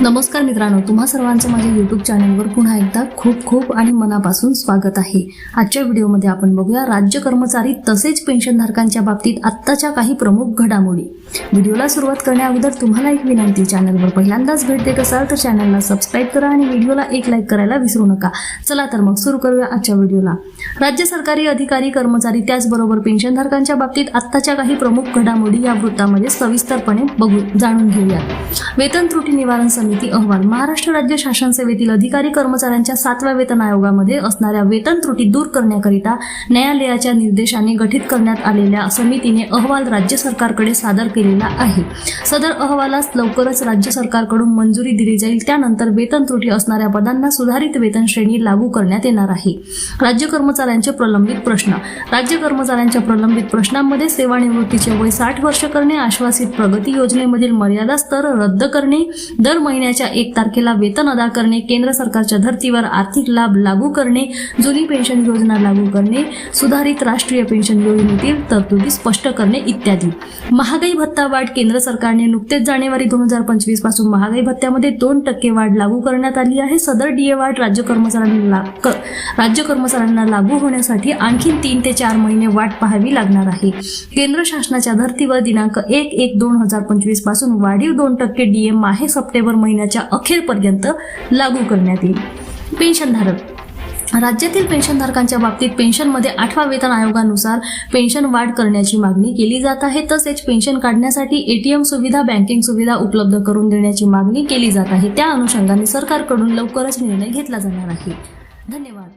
नमस्कार मित्रांनो तुम्हा सर्वांचं माझ्या यूट्यूब चॅनलवर पुन्हा एकदा खूप खूप आणि मनापासून स्वागत आहे. आजच्या व्हिडिओमध्ये आपण बघूया राज्य कर्मचारी तसेच पेन्शनधारकांच्या बाबतीत आत्ताच्या काही प्रमुख घडामोडी. व्हिडिओला सुरुवात करण्याअगोदर तुम्हाला एक विनंती चॅनलवर पहिल्यांदाच भेट देत असाल तर चॅनलला सबस्क्राईब करा आणि व्हिडिओला एक लाईक करायला विसरू नका. चला तर मग सुरू करूया आजच्या व्हिडिओला. राज्य सरकारी अधिकारी कर्मचारी त्याचबरोबर पेन्शनधारकांच्या बाबतीत आत्ताच्या काही प्रमुख घडामोडी या वृत्तामध्ये सविस्तरपणे बघू जाणून घेऊया. वेतन त्रुटी निवारण समिती अहवाल. महाराष्ट्र राज्य शासन सेवेतील अधिकारी कर्मचाऱ्यांच्या सातव्या वेतन आयोगामध्ये असणाऱ्या वेतन त्रुटी दूर करण्याकरिता न्यायालयाच्या निर्देशाने गठीत करण्यात आलेल्या समितीने अहवाल राज्य सरकारकडे सादर केलेला आहे. सदर अहवालास लवकरच राज्य सरकारकडून मंजुरी दिली जाईल. त्यानंतर वेतन त्रुटी असणाऱ्या पदांना सुधारित वेतन श्रेणी लागू करण्यात येणार आहे. राज्य कर्मचाऱ्यांचे प्रलंबित प्रश्न. राज्य कर्मचाऱ्यांच्या प्रलंबित प्रश्नांमध्ये सेवानिवृत्तीचे वय साठ वर्ष करणे आश्वासित प्रगती योजनेमधील मर्यादा स्तर रद्द करणे दर महिन्याच्या एक तारखेला वेतन अदा करणे केंद्र सरकारच्या धर्तीवर आर्थिक लाभ लागू करणे जुनी पेन्शन योजना लागू करणे सुधारित राष्ट्रीय पेन्शन योजनेतील तरतुदी स्पष्ट करणे इत्यादी. महागाई भत्ता वाढ केंद्र सरकारने नुकतेच जानेवारी दोन हजार पंचवीसपासून महागाई भत्त्यामध्ये दोन टक्के वाढ लागू करण्यात आली आहे. सदर डीए वाढ राज्य कर्मचाऱ्यांना राज्य कर्मचाऱ्यांना लागू होण्यासाठी आणखी तीन ते चार महिने वाट पाहावी लागणार आहे. केंद्र शासनाच्या धर्तीवर दिनांक एक एक दोन हजार पंचवीसपासून वाढीव दोन टक्के डीएम माहे सप्टेंबर महिन्याच्या अखेरपर्यंत लागू करण्यात येईल. पेन्शनधारक. राज्यातील पेन्शनधारकांच्या बाबतीत पेन्शनमध्ये आठवा वेतन आयोगानुसार पेन्शन वाढ करण्याची मागणी केली जात आहे. तसेच पेन्शन काढण्यासाठी एटीएम सुविधा बँकिंग सुविधा उपलब्ध करून देण्याची मागणी केली जात आहे. त्या अनुषंगाने सरकारकडून लवकरच निर्णय घेतला जाणार आहे. धन्यवाद.